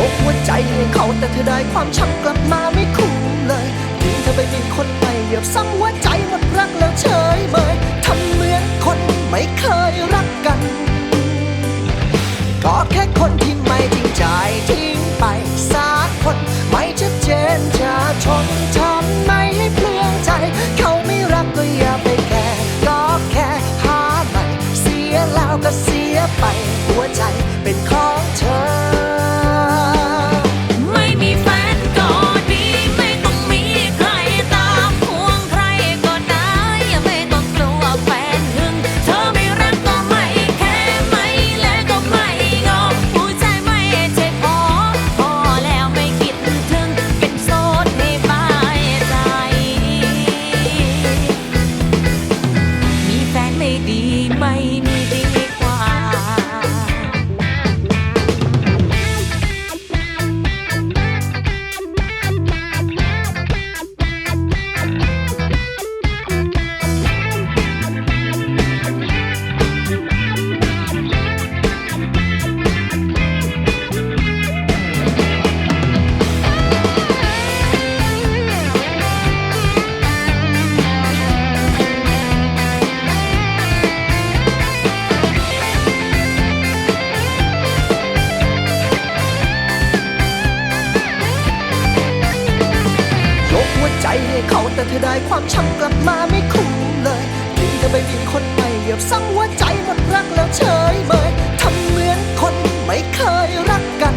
ยกหัวใจให้เขาแต่เธอได้ความช้ำกลับมาไม่คุ้มเลยดึงเธอไปมีคนใหม่เหยียบซ้ำหัวใจหมดรักแล้วเธอ แต่เธอได้ความช้ำกลับมาไม่คุ้มเลยที่เธอไปมีคนใหม่เหยียบซ้ำหัวใจหมดรักแล้วเฉยเมยทำเหมือนคนไม่เคยรักกัน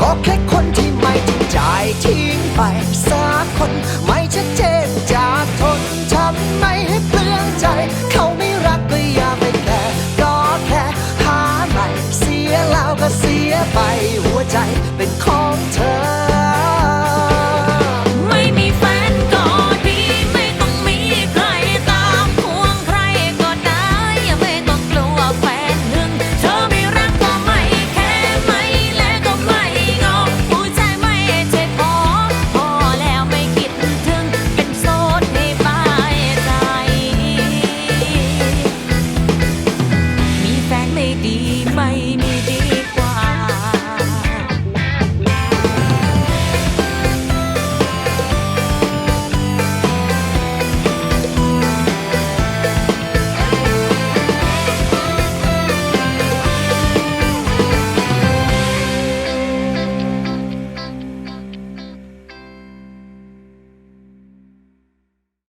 ก็แค่คนที่ไม่จริงใจทิ้งไปสักคนไม่ชัดเจนจะทนทำไมให้เปลืองใจ เขาไม่รักก็อย่าไปแคร์ก็แค่หาใหม่เสียแล้วก็เสียไปหัวใจเป็นของเธอ